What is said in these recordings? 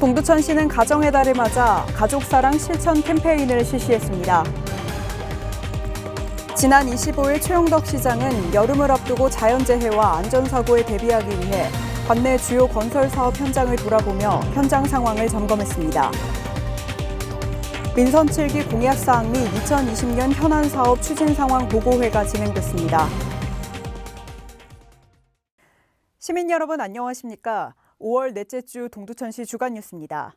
동두천시는 가정의 달을 맞아 가족사랑 실천 캠페인을 실시했습니다. 지난 25일 최용덕 시장은 여름을 앞두고 자연재해와 안전사고에 대비하기 위해 관내 주요 건설 사업 현장을 돌아보며 현장 상황을 점검했습니다. 민선 7기 공약사항 및 2020년 현안 사업 추진 상황 보고회가 진행됐습니다. 시민 여러분 안녕하십니까? 5월 넷째 주 동두천시 주간 뉴스입니다.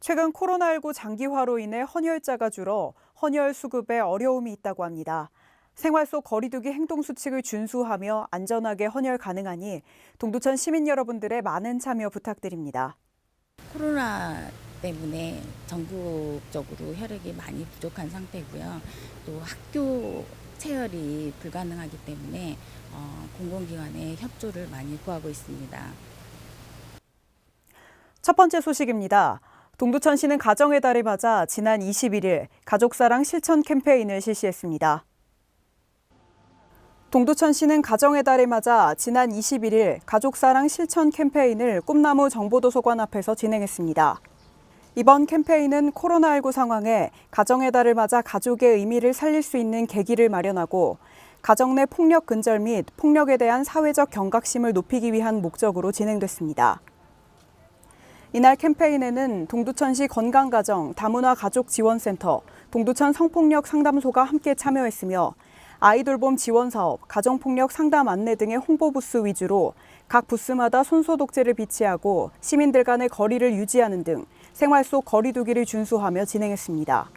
최근 코로나19 장기화로 인해 헌혈자가 줄어 헌혈 수급에 어려움이 있다고 합니다. 생활 속 거리두기 행동 수칙을 준수하며 안전하게 헌혈 가능하니 동두천 시민 여러분들의 많은 참여 부탁드립니다. 코로나 때문에 전국적으로 혈액이 많이 부족한 상태고요. 또 학교 체열이 불가능하기 때문에 어, 공공기관의 협조를 많이 구하고 있습니다. 첫 번째 소식입니다. 동두천시는 가정의 달을 맞아 지난 21일 가족사랑 실천 캠페인을 실시했습니다. 동두천시는 가정의 달을 맞아 지난 21일 가족사랑 실천 캠페인을 꿈나무 정보도서관 앞에서 진행했습니다. 이번 캠페인은 코로나19 상황에 가정의 달을 맞아 가족의 의미를 살릴 수 있는 계기를 마련하고 가정 내 폭력 근절 및 폭력에 대한 사회적 경각심을 높이기 위한 목적으로 진행됐습니다. 이날 캠페인에는 동두천시 건강가정 다문화 가족 지원센터, 동두천 성폭력 상담소가 함께 참여했으며 아이돌봄 지원 사업, 가정폭력 상담 안내 등의 홍보 부스 위주로 각 부스마다 손소독제를 비치하고 시민들 간의 거리를 유지하는 등 생활 속 거리두기를 준수하며 진행했습니다.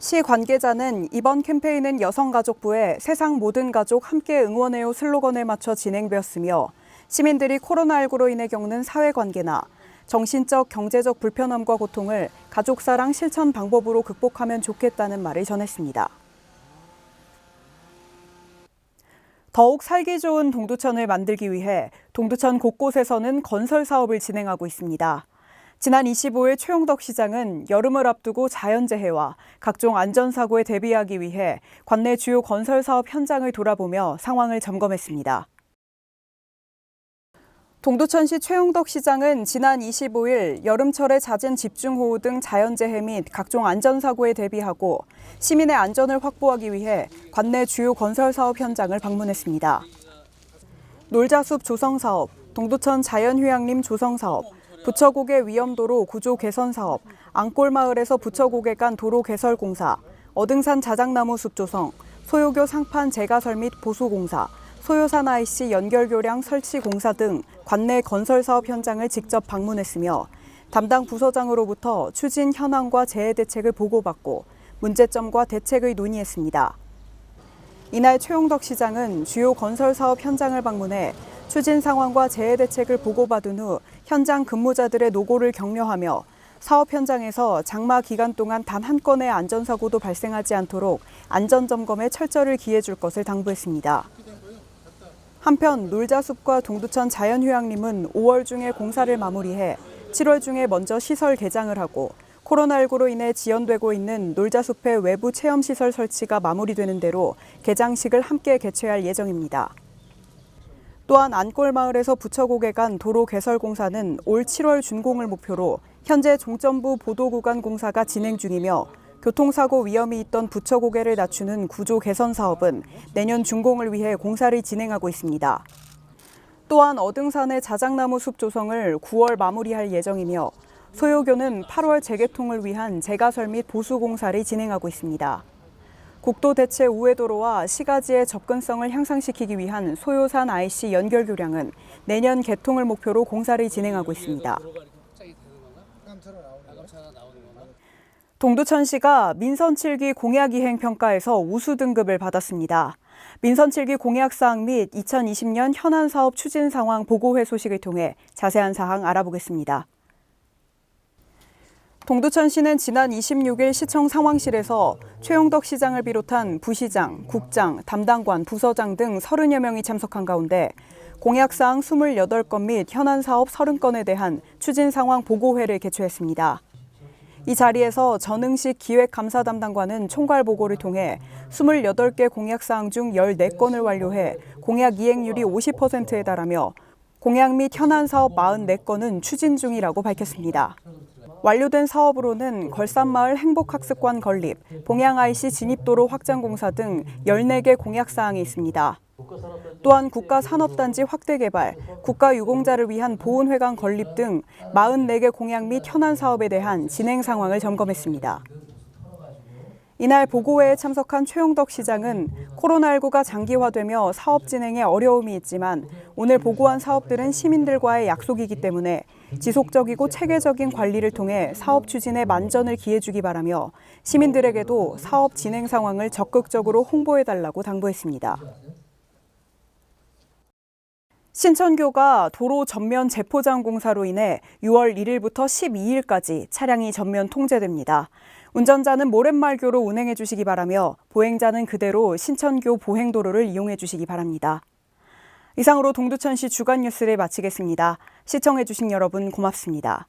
시 관계자는 이번 캠페인은 여성가족부의 세상 모든 가족 함께 응원해요 슬로건에 맞춰 진행되었으며 시민들이 코로나19로 인해 겪는 사회관계나 정신적, 경제적 불편함과 고통을 가족사랑 실천 방법으로 극복하면 좋겠다는 말을 전했습니다. 더욱 살기 좋은 동두천을 만들기 위해 동두천 곳곳에서는 건설 사업을 진행하고 있습니다. 지난 25일 최용덕 시장은 여름을 앞두고 자연재해와 각종 안전사고에 대비하기 위해 관내 주요 건설 사업 현장을 돌아보며 상황을 점검했습니다. 동두천시 최용덕 시장은 지난 25일 여름철에 잦은 집중호우 등 자연재해 및 각종 안전사고에 대비하고 시민의 안전을 확보하기 위해 관내 주요 건설 사업 현장을 방문했습니다. 놀자숲 조성 사업, 동두천 자연휴양림 조성 사업, 부처고개 위험도로 구조 개선 사업, 앙골마을에서 부처고개 간 도로 개설 공사, 어등산 자작나무 숲 조성, 소요교 상판 재가설 및 보수 공사, 소요산 IC 연결 교량 설치 공사 등 관내 건설 사업 현장을 직접 방문했으며 담당 부서장으로부터 추진 현황과 재해 대책을 보고받고 문제점과 대책을 논의했습니다. 이날 최용덕 시장은 주요 건설 사업 현장을 방문해 추진 상황과 재해 대책을 보고받은 후 현장 근무자들의 노고를 격려하며 사업 현장에서 장마 기간 동안 단 한 건의 안전사고도 발생하지 않도록 안전점검에 철저를 기해줄 것을 당부했습니다. 한편 놀자숲과 동두천 자연휴양림은 5월 중에 공사를 마무리해 7월 중에 먼저 시설 개장을 하고 코로나19로 인해 지연되고 있는 놀자숲의 외부 체험시설 설치가 마무리되는 대로 개장식을 함께 개최할 예정입니다. 또한 안골마을에서 부처고개 간 도로 개설 공사는 올 7월 준공을 목표로 현재 종점부 보도 구간 공사가 진행 중이며 교통사고 위험이 있던 부처 고개를 낮추는 구조 개선 사업은 내년 준공을 위해 공사를 진행하고 있습니다. 또한 어등산의 자작나무 숲 조성을 9월 마무리할 예정이며 소요교는 8월 재개통을 위한 재가설 및 보수 공사를 진행하고 있습니다. 국도 대체 우회도로와 시가지의 접근성을 향상시키기 위한 소요산 IC 연결 교량은 내년 개통을 목표로 공사를 진행하고 있습니다. 동두천 시가 민선 7기 공약 이행 평가에서 우수 등급을 받았습니다. 민선 7기 공약 사항 및 2020년 현안 사업 추진 상황 보고회 소식을 통해 자세한 사항 알아보겠습니다. 동두천시는 지난 26일 시청 상황실에서 최용덕 시장을 비롯한 부시장, 국장, 담당관, 부서장 등 30여 명이 참석한 가운데 공약사항 28건 및 현안 사업 30건에 대한 추진 상황 보고회를 개최했습니다. 이 자리에서 전응식 기획감사 담당관은 총괄 보고를 통해 28개 공약사항 중 14건을 완료해 공약 이행률이 50%에 달하며 공약 및 현안 사업 44건은 추진 중이라고 밝혔습니다. 완료된 사업으로는 걸산마을 행복학습관 건립, 봉양 IC 진입도로 확장 공사 등 14개 공약 사항이 있습니다. 또한 국가 산업단지 확대 개발, 국가 유공자를 위한 보훈회관 건립 등 44개 공약 및 현안 사업에 대한 진행 상황을 점검했습니다. 이날 보고회에 참석한 최용덕 시장은 코로나19가 장기화되며 사업 진행에 어려움이 있지만 오늘 보고한 사업들은 시민들과의 약속이기 때문에 지속적이고 체계적인 관리를 통해 사업 추진에 만전을 기해주기 바라며 시민들에게도 사업 진행 상황을 적극적으로 홍보해달라고 당부했습니다. 신천교가 도로 전면 재포장 공사로 인해 6월 1일부터 12일까지 차량이 전면 통제됩니다. 운전자는 모랫말교로 운행해 주시기 바라며 보행자는 그대로 신천교 보행도로를 이용해 주시기 바랍니다. 이상으로 동두천시 주간 뉴스를 마치겠습니다. 시청해 주신 여러분 고맙습니다.